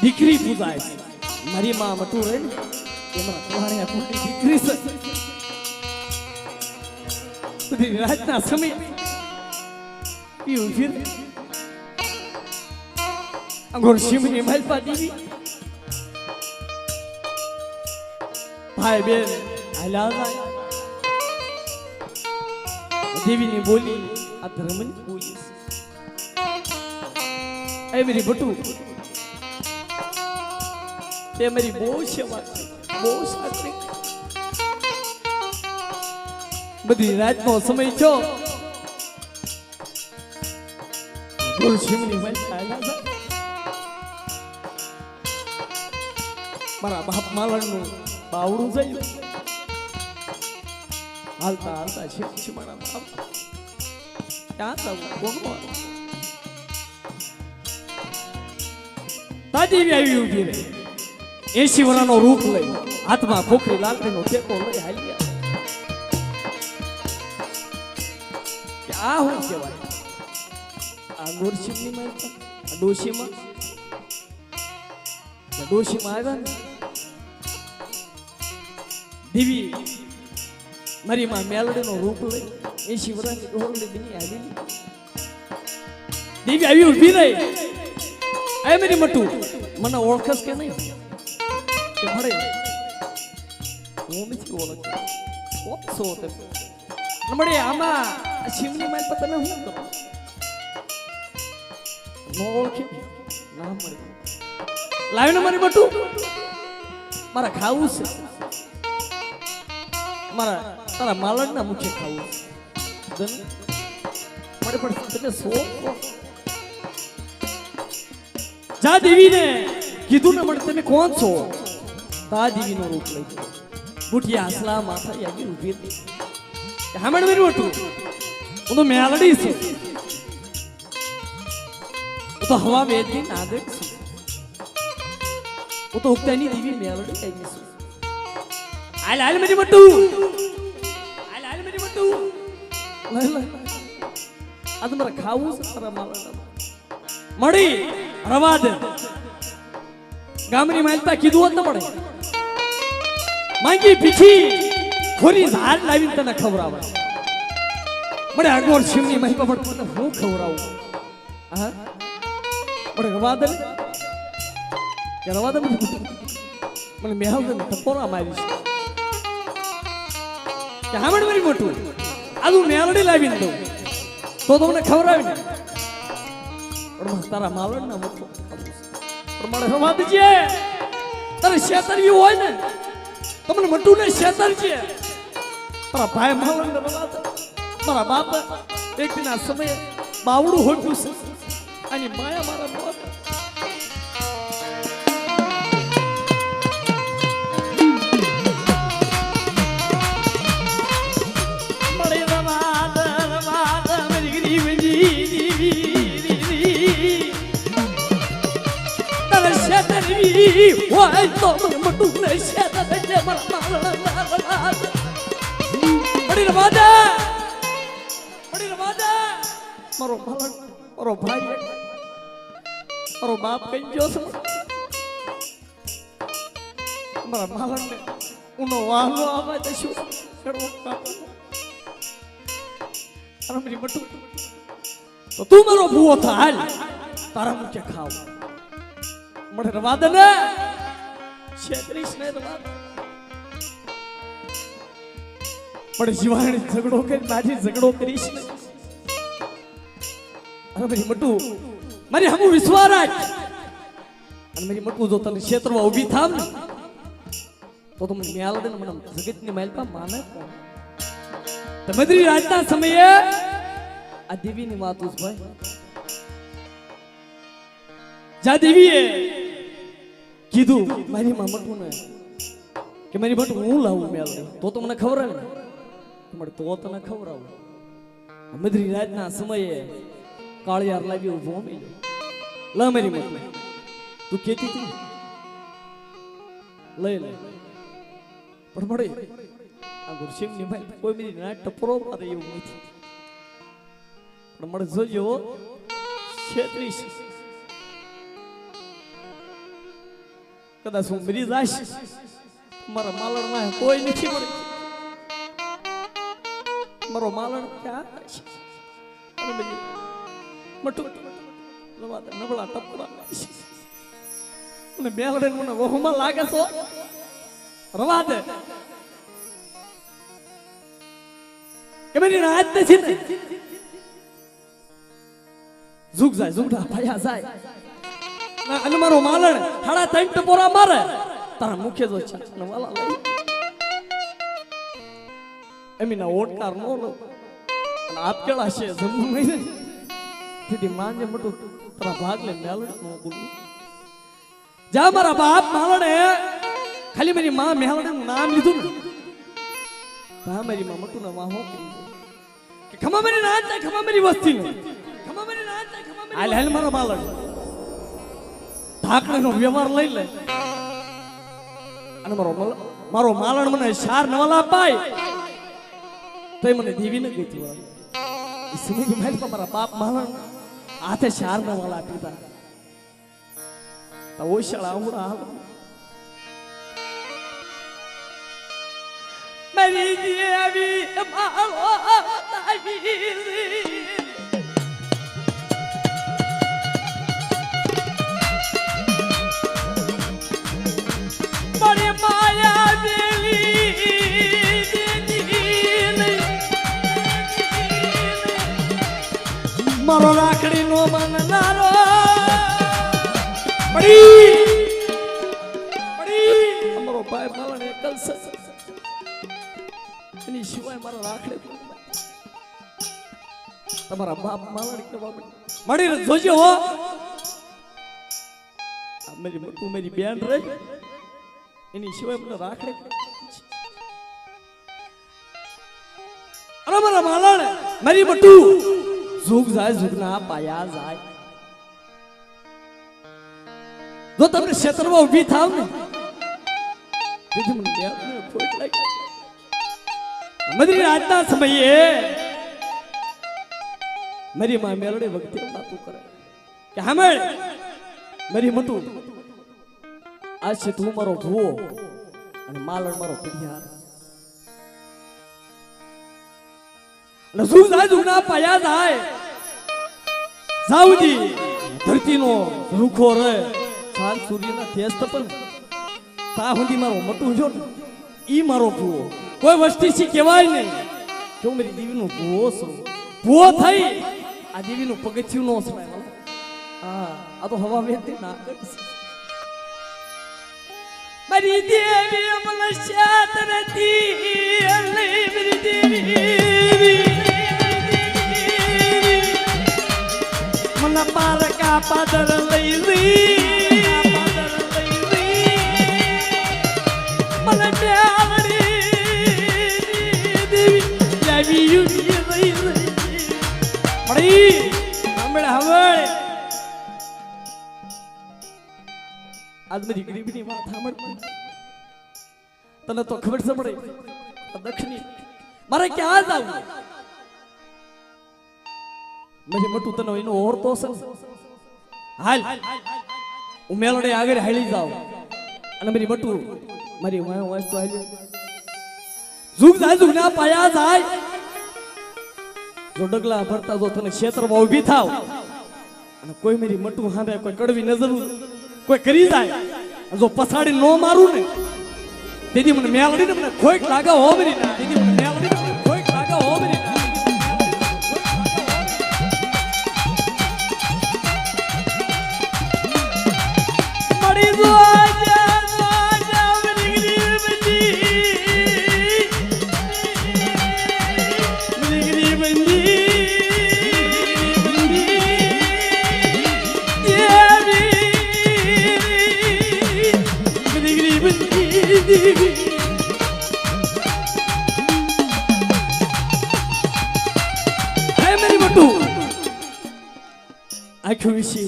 દીકરી પૂજાય. મારી માં મટુ રહે ને, એમાં તમારે આપણી દીકરી છે? બધી રાતના સમય એ ઊભી અંગોર શિવની માલપા દેવી. ભાઈ બેન જાય દેવીની બોલી આ ધર્મની બોલી છે. એ બધી ભટુ. તે મારી બહુ સેવા બહુ સાચી. બધી રાતનો સમય છો મારા બાપ માલણનું બાવડું જયું હાલતા હાલતા છે મારા બાપ. ક્યાં જવું કોણ તાજી આવી ઊભી રહી. એસી વરાનો રૂપ લઈ. હાથમાં ખોખરી નો ટેકો લઈ હાલ્યા. કે આ શું કહેવાય? આ નોરસિંહની માતા? આ ડોશીમાં? ડોશીમાં આવ્યા ને? દીવી મારી માં મેલડીનો રૂપ લઈ એસી વરાની ડોલડી બની આવી. દીવી આવી ઊભી નહીં એ મેરી મટુ, મને ઓળખસ કે નહીં? કે મળે હું નથી ઓળખતો કોક તમે મળે આમાં શિવની માલ પર તમે શું કરો નો ઓળખી ના મળે લાવીને મારી મારા ખાવું છે મારા તારા માલણના મુખે ખાવું છે મળે પણ તમે સો? જા દેવીને કીધું ને મને તમે કોણ છો તા દેવીનો રૂપ લઈ ગયો બુઠી આસલા માથા યાગી ઊભી હતી હામણ મેરું હતું હું તો મેલડી છું હું તો હવા વેદની નાગક છું હું તો ઉગતાની દેવી મેલડી આવી છું હાલ હાલ મેરી મટુ હાલ હાલ મેરી મટુ લઈ લઈ આ તમારે ખાવું છે તારા મારા મળી રવા ગામની માલતા કીધું હોત ન પડે માંગી પીછી ખોરી ઝાડ લાવીને તને ખવડાવે. મને અગોર શિવની મહિમા પણ તને હું ખવડાવું? હા મળે રવા દે. કે રવા દે મને મેહાવ દે ટપોરા મારી કે હામણ મારી મોટું? આ તું મેલડી લાવીને દઉં. તો તમને ખવડાવીને. પણ તારા માવડ ના મોટું પણ મારે હવા દીજે. તારે શેતરવી હોય ને. તમને મટું ને શેતર છે. મારા ભાઈ માલન મારા બાપ, એક દિના સમયે બાવડું હોટ્યું છે. અને માયા મારા હોય તો મને મટું ને શેતર એટલે મારા પડી રવા પડી રવા મારો ભાલણ મારો ભાઈ મારો બાપ કઈ ગયો છે? મારા માલણ ને ઉનો વાહનો આવે તો શું? કરવું બાપ. અરે મારી મટુ. તો તું મારો ભૂવો થા હાલ તારા મુખે ખાવ. મને રવા દે ને. છેત્રીસ ને રવા પણ જીવાણી ઝઘડો કરી, મારી ઝઘડો કરીશ ને. અરે મારી મટુ, મારી હમુ વિશ્વાસ રાખ. અને મારી મટુ જો તને ક્ષેત્રમાં ઊભી થામ ને, તો તમે ન્યાલ દે મને જગતની માલપા માને તમદરી રાજના સમયે આ દેવીની વાત ભાઈ જા દેવીએ. કીધું, મારી માં મટુ ને, કે મારી મટુ હું લાવું મેલ તો તો મને આવે ને. તો તને ખવડાવું અમદરી રાજના સમયે કાળિયાર લાવી ઊભો મેલ્યો લ મારી મત તું કેતી તું લઈ લે પણ મળે આ ગુરશિવની ભાઈ કોઈ મેરી ના ટપરો મારે એવું નથી. પણ મળે જોજો છેત્રીસ. કદાચ હું મરી જાશ મારા માલણમાં કોઈ નથી મળે મારો માલણ ક્યાં નબળા ટપરા અને બેલડે મને વહુમાં લાગે તો રવા દે. જાય ઝુકડા ભયા જાય. ના, અને મારો માલણ. હાડા ત્રણ ટપોરા મારે. તારા મુખ્ય જો છે અને વાલા લઈ. એમીના ઓટકાર નો લો. અને આપ કેળા છે જમવું નહીં ને તેથી માનજે મોટું તારા ભાગ લે મેલણ નો બોલું. જા મારા બાપ માલણે ખાલી મારી માં મેલડે નામ લીધું ને. તા મારી માં મોટું ના વાહો કે? ખમા મારી ના ખમા મારી વસ્તી ને ખમા મારી ના ખમા મારી હાલ હાલ મારો માલણ ઢાકણાનો વ્યવહાર લઈ લે. અને મારો મારો માલણ મને શાર નવાલા પાય તો મને દેવી ને ગઈ એ સમયની મહેલ મારા બાપ માલણ હાથે શાર નવાલા પીતા તો ઓશાળા આવડા હાલ. મારી દેવી, મારો તાવી મારો રાખડી નો મનનારો. પડી પડી અમારો ભાઈ માલણ એકલ છે. એની સિવાય મારો રાખડી તમારા બાપ માલણ કેવા મળી જોજો હો. મારી મોટું મારી બેન રહી. એની સિવાય મને રાખડે અરે મારા માલણ મારી બટુ ઝુક જાય ઝુકના પાયા જાય જો તમને ક્ષેત્રમાં ઊભી થાવ ને તેથી મને બેનને ખોટ લાગી મદરી રાતના સમયે મારી માં મેલડે વખતે વાતું કરે કે હામેળ મારી મતું આજ છે તું મારો ભૂવો અને માલણ મારો પડિયાર મારો પગથિયું નો સમાય આ તો હવા વેતી મારી દેવી મને શાત નથી મારી દેવી. પારકા પાદર લઈ લી મને બ્યાવડી દેવી લાવી યુની લઈ લઈ મળી હમણે હવે આજ તને તો ખબર સાંભળે દક્ષિણી મારે ક્યાં જવું મેં મોટું તને એનો ઓરતો છે ને? હાલ. હું મેલોડે આગળ હાલી જાઉં અને મારી બટુ મારી વાય વાય તો હાલી ઝુક જાય ઝુક ના પાયા જાય. જો ડગલા ભરતા જો તને ક્ષેત્રમાં ઊભી થાવ. અને કોઈ મારી મટુ હાંભે કોઈ કડવી નજર, કોઈ કરી જાય. જો પછાડી નો મારું ને, તેથી મને મેલડી ને મને ખોઈક લાગે હો મેરી. તેથી વિશે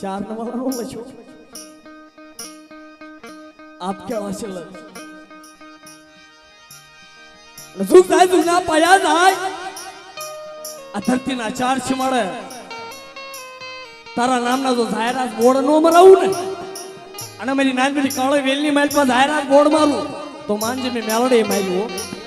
ચાર નવા નો લખ્યો આપ કેવા છે ઝુક જાય ઝુકના પાયા જાય આ ધરતીના ચાર છે મળે તારા નામના જો જાહેરાત બોર્ડ નો મરાવું ને અને મારી નાનપણી કાળો વેલની માઇલ પર જાહેરાત બોર્ડ મારું તો માનજે મેં મેલડી માર્યું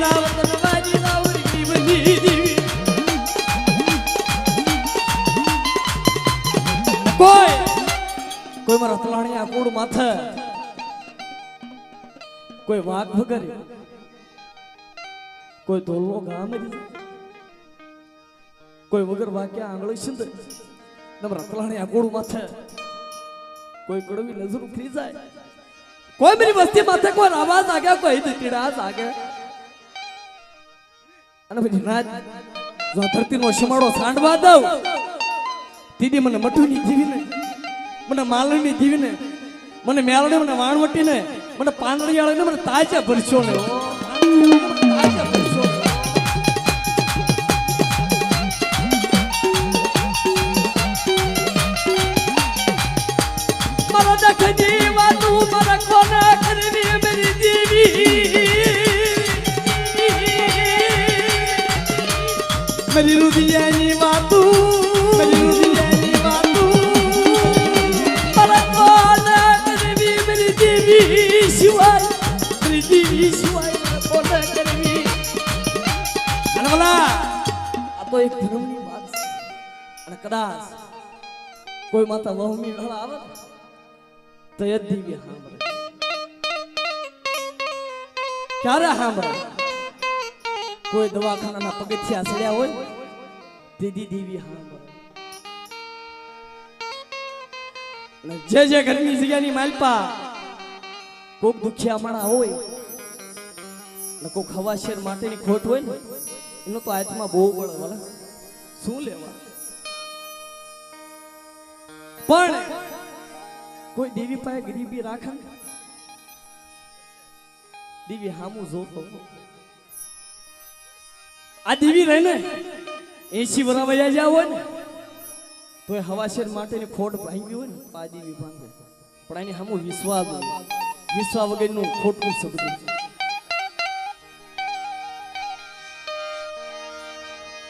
રાવ, જીવની દેવી. કોઈ મારા તલાણી આ કુડ માથે કોઈ વાઘ વગર કોઈ ધોલનો ગામ કોઈ વગર વાક્યા આંગળી સિંધ નમરા રતલાણી આ કુડ માથે કોઈ કડવી નજર ઉખરી જાય. કોઈ મેરી વસ્તી માથે કોઈ આવાજ આગે, કોઈ દીકડા આગે અને પછી નાચ જો ધરતીનો શમાડો સાંડવા દઉં દીદી મને મઠુની જીવીને, મને માલણી જીવીને, મને મેલડી મને વાણવટીને, મને પાંદડી વાળીને મને તાજા ભરશો ને જીવાનું મારા કોને કરવી મેરી દેવી મેરી રુદિયાની વાતું મેરી રુદિયાની વાતું મારા કોને કરવી મેરી દેવી સિવાય મેરી દેવી સિવાય મારા કોને કરવી અને બોલા આ તો એક ધર્મની વાત છે અને કદાચ કોઈ માતા વહમી વેળા આવે ને, તો એ દિવ્ય સાંભળે પગથિયા ચડ્યા હોય દીદી દેવી જે જે ઘરની જગ્યાની માલપા કોક દુખિયા માણા હોય ને કોક હવાશેર માટેની ખોટ હોય ને એનો તો હાથમાં બહુ બળ શું લેવા? પણ કોઈ દેવી પાસે ગરીબી રાખે દેવી હામું જોતો. આ દેવી રહે ને? એસી વરા વયા જ્યાં હોય ને તો હવાશેર માટેની ખોટ ભાંગી હોય ને આ દેવી ભાંગે. પણ એની હામું વિશ્વાસ વિશ્વાસ વિશ્વા વગરનું ખોટું શબ્દ.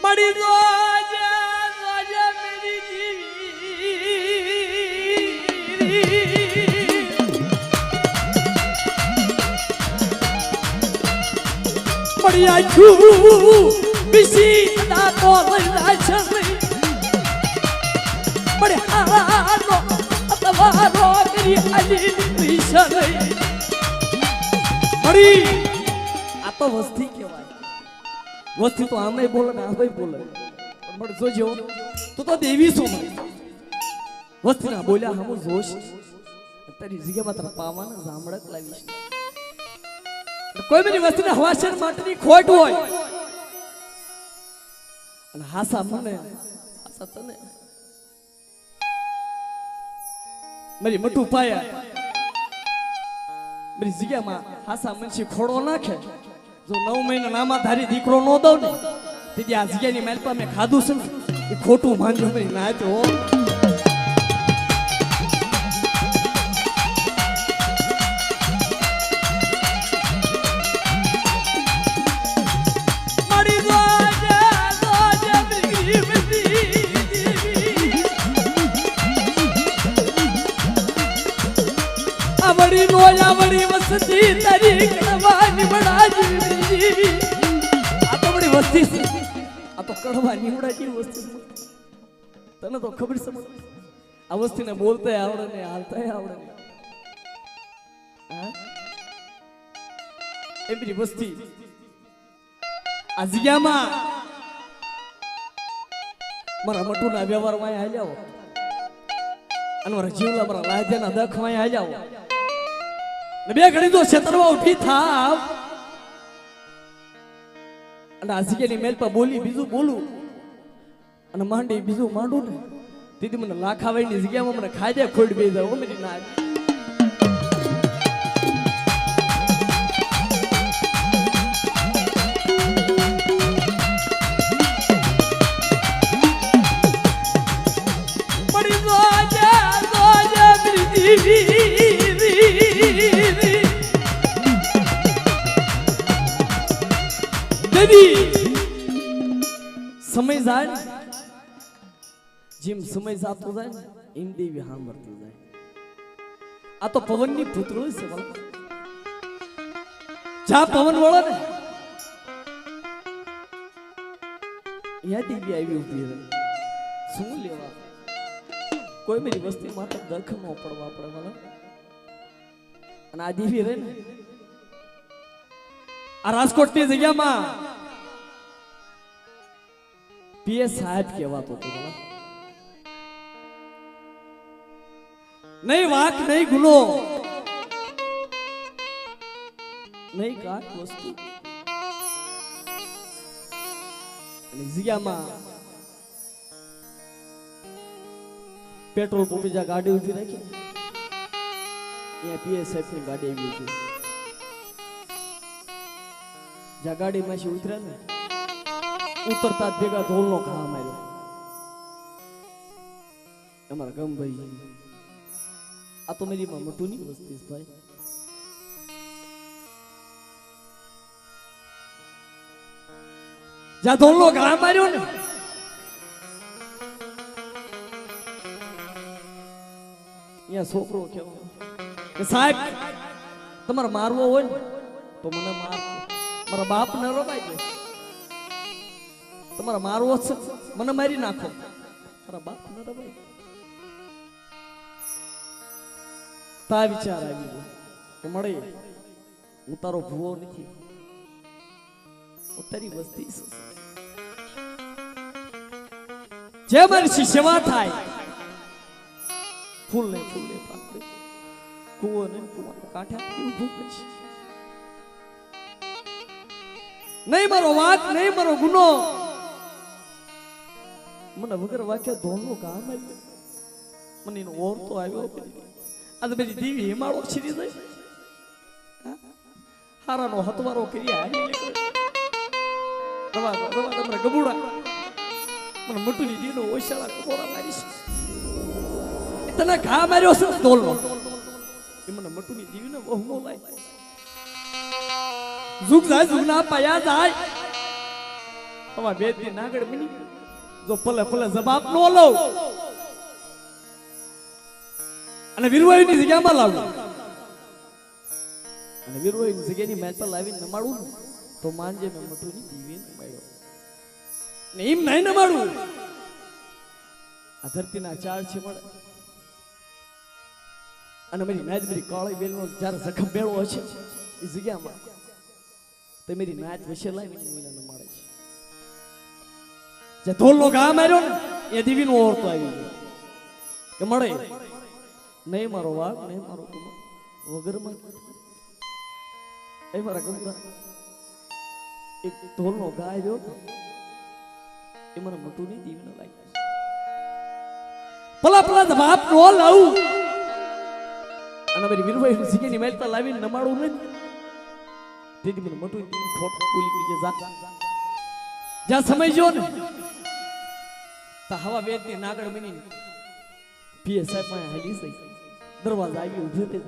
મળી જોજે, મળ્યા છું. બિસી ના તો લઈલા છે મળે હારો તમારો કરી પૈસા નહીં મળી આ તો વસ્તી કહેવાય. વસ્તી તો આમે બોલે ને આમે બોલે. પણ જોજો, તું તો તારી જગ્યામાં તારા પાવાના જામડક લાવીશ. કોઈ બધી વસ્તુને હવાસન માટેની ખોટ હોય, અને હાસા મને. હાસા તને મારી મટુ પાયા. મારી જગ્યામાં હાસા મનસી ખોડો નાખે. જો નવ મહિના નામા ધારી દીકરો નો દઉં ને, તેથી આ જગ્યાની માલપા મેં ખાધું છે એ ખોટું માનજો મારી નાચ હો. આવડી નો આવડી વસતી તારી કડવાની બડા જીવી આ તો બડી વસ્તી છે. આ તો કડવાની જેવી વસ્તી તને તો ખબર છે આ વસ્તીને બોલતા આવડે ને હાલતા આવડે ને હા? એ બધી વસ્તી. આ જગ્યામાં મારા મટુના વ્યવહારમાં હાલ્યા હો. અને મારા જીવલા મારા લાજ્યાના દખમાં હો. ને બે ઘડી તો છેતરમાં ઉઠી થાવ. અને આ જગ્યાની મેલ પર બોલી બીજું બોલું. અને માંડી બીજું માંડું ને. દીદી મને લાખાવાઈની જગ્યામાં મને ખાજે ખોડ બે જાવ મેરી ના જાય જેમ સમય જાતો જાય એમ દેવી સાંભળતું જાય. આ તો પવનની પુતળું છે. જા પવન વળે ને. અહીંયા દેવી આવી ઊભી રહે. શું લેવા? કોઈ મારી વસ્તી માત્ર દખ ન પડવા પડે, ભલા. અને આ દેવી રહે ને. આ રાજકોટની જગ્યામાં પીએસ સાહેબ કહેવાતો હતો નહીં વાક, નહીં ગુનો. નહીં કાક વસ્તુ. અને જગ્યામાં પેટ્રોલ પંપ જ્યાં ગાડી ઊભી રાખી અહીંયા સાહેબની ગાડી આવી હતી. જ્યાં ગાડી છે ઉતર્યા ને ઉતરતા ભેગા ઢોલનો ઘા માર્યો. અમારા ગમભાઈ. આ તો મેરી મોટું નહીં વસ્તી ભાઈ. જ્યાં ઢોલનો ઘા માર્યો ને. અહીંયા છોકરો કેવો કે, સાહેબ, તમારે મારવો હોય ને, તો મને માર મારા બાપ ન રવાય દે. તમારે મારવો છે મને મારી નાખો. તારા બાપ ન રવાય તા વિચાર આવી ગયો. કે મળે, હું તારો ભૂવો નથી. તારી વસ્તી જે મારી સેવા થાય. ફૂલ ને ફૂલ ને પાકડે કુવો ને કુવા કાંઠે ઊભું કરીશ નહીં મારો વાત નહીં મારો ગુનો. મને વગર વાક્ય ધોનું કામ આવ્યું મને એનો ઓર તો આવ્યો આ તો બધી દેવી હિમાળો છીરી જાય? હારાનો હતવારો કર્યા રવા રવા તમને ગબુડા. મને મટુની દીનો ઓશાળા કપોરા મારીશ તને ઘા માર્યો છે તોલનો એ મને મટુની દીવીને બહુ લાય જુગ જાય ઝુક ના પાયા જાય. અમાર બે દિન નાગડ મિની જો પલે પલે જવાબ નો લઉં. અને વીરવાઈની જગ્યામાં લાવું. અને વીરવાઈની જગ્યાની મેલ પર લાવીને નમાડું ને તો માનજે મેં મટુની દીવીને નમાડ્યો ને એમ નહીં નમાડું. આ ધરતીના ચાર છે મળે અને મારી નાચ મારી કાળી બેલનો જ્યારે જખમ બેળો હશે એ જગ્યામાં તો મારી નાચ વિશે લાવીને નમાડે છે જે ધોલનો ઘા માર્યો ને, એ દીવીનો ઓરતો આવી ગયો. કે મળે? નહીં મારો વાઘ, નહીં મારો વગર એ મારા ગમરા એક ઢોલનો ઘા આવ્યો એ મારા મોટું નહીં દીવીને લાગ્યું પલા પલા બાપ નો લાવું. અને મારી વીરભાઈ સિંગની મેલતા લાવીને નમાડું નહીં તેથી મને મોટું ખોટ બોલી છે, જા. જ્યાં સમય જો ને. તો હવા વેદની નાગડ બની પીએ સાહેબ પાસે હાલી જઈ દરવાજા આવી ઊભી તે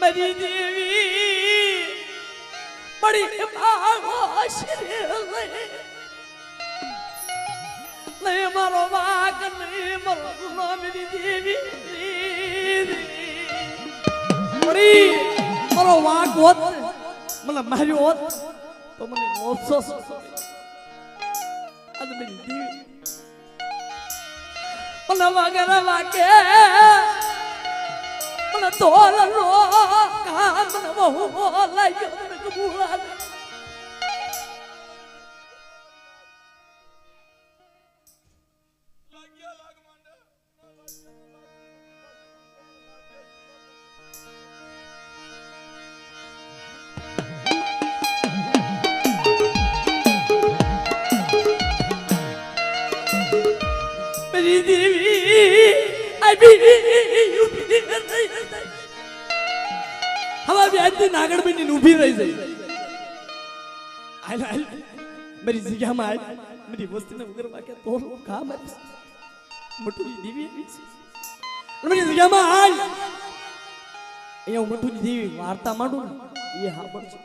મરી દેવી મારો શ્રી નહીં મારો વાગ નહીં મારો ગુનો મારી દેવી. મરી મારો વાગ હોત મતલબ માર્યો હોત તો મને અફસોસ. આજ મારી દેવી બહુ કબૂલા વસ્તીને ઉગરવા કે તો કામ મારી મટુની દેવી છે. અહીંયા હું મટુની દેવી વાર્તા માંડું ને, એ હા પડશે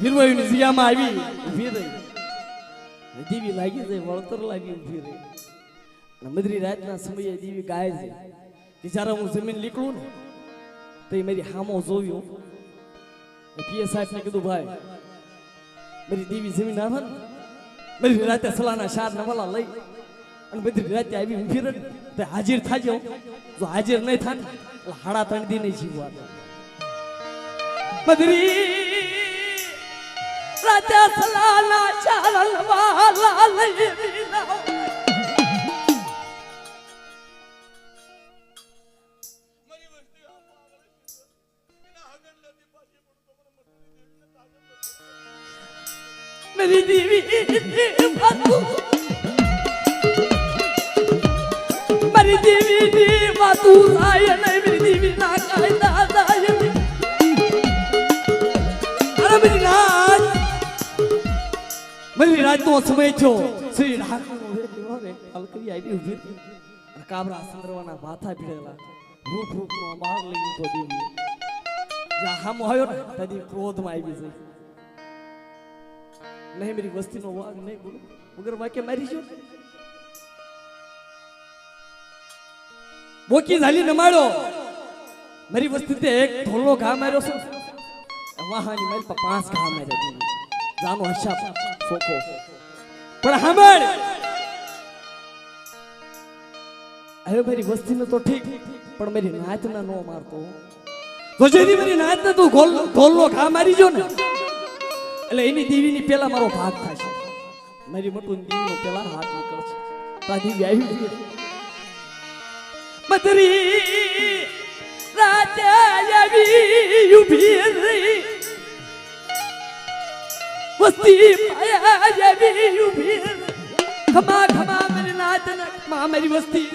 વીરવાયુની જગ્યામાં આવી, ઊભી રહી. દેવી લાગી જાય, વળતર લાગી ઊભી રહી. મધરી રાતના સમયે દેવી ગાય છે. કે જ્યારે હું જમીન નીકળું ને, તો એ મારી હામો જોવ્યો પીએ સાહેબ ને કીધું, ભાઈ, મારી દેવી જમીન આવે ને મારી રાતે સલાના શાર નવાલા લઈ અને બધી રાતે આવી તો હાજર થાજો. જો હાજર નહીં થાય એટલે હાડા ત્રણ નહીં જીવવા. બદરી, રાતે સલાના શાર નવાલા લઈ मेरी दीवी बातू मेरी दीवी दी बातू आय नहीं मेरी दीवी ना काय दादा आय अरे मेरी रात मेरी रात નો સમય છો શ્રી ઠાકુર રે અલકરી આવી ઉભી હતી. અને કાબરા સંદરવાના માથા ભીડેલા રૂપ રૂપનો માર લઈ તો દેવી જ્યાં હામો આવ્યો ને ત્યાંથી ક્રોધમાં આવી છે નહીં, મારી વસ્તીનો વાઘ નહીં બોલો. વગર વાક્ય મારી જો બોકી ઝાલી નમાડો. મારી વસ્તી તે એક ઢોલનો ઘા માર્યો છે. વાહાની મારી પાંચ ઘા માર્યા જાનો હશા સોખો પણ સાંભળ. હવે મારી વસ્તીને તો ઠીક, પણ મારી નાચના નો મારતો. તો જેથી મારી નાચને તું ઢોલનો ઘા મારી જો ને. એટલે એની દેવીની પેલા મારો ભાગ થશે મારી મટુન દેવીનો પેલા હાથ નીકળશે તા દેવી આવી ગઈ. મધરી રાજા ઊભી રહી. વસ્તી પાયા આવી ઊભી. ખમા ખમા મારી નાત ખમા મારી વસ્તી.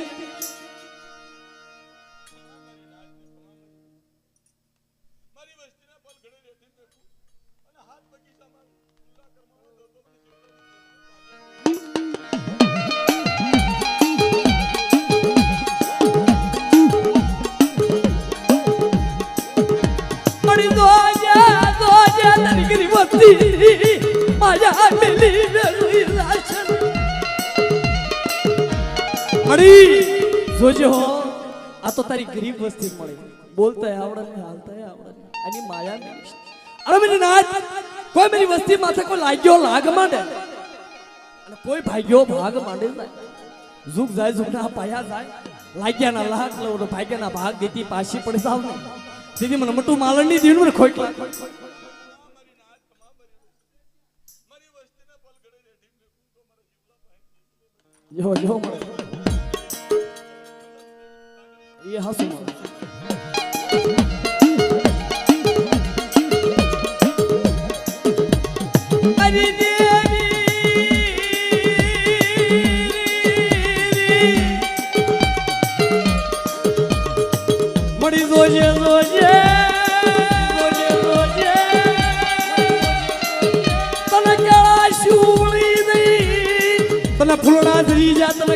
મળી જોજો આ તો તારી ગરીબ વસ્તી મળી. બોલતા આવડે હાલતા આવડે એની માયા અરે મેરી નાથ કોઈ મેરી વસ્તી માથે કોઈ લાગ્યો લાગ માંડે? અને કોઈ ભાગ્યો ભાગ માંડે જાય ઝુક જાય ઝુકના પાયા જાય. લાગ્યાના લાખ લો ભાગ્યાના ભાગ દેતી પાછી પડે સાવ ને સીધી મને મટુ માલણની દીવનું મને ખોટ જો જો નાથ શૂળી દઈ તને ફૂલડા ધરી જા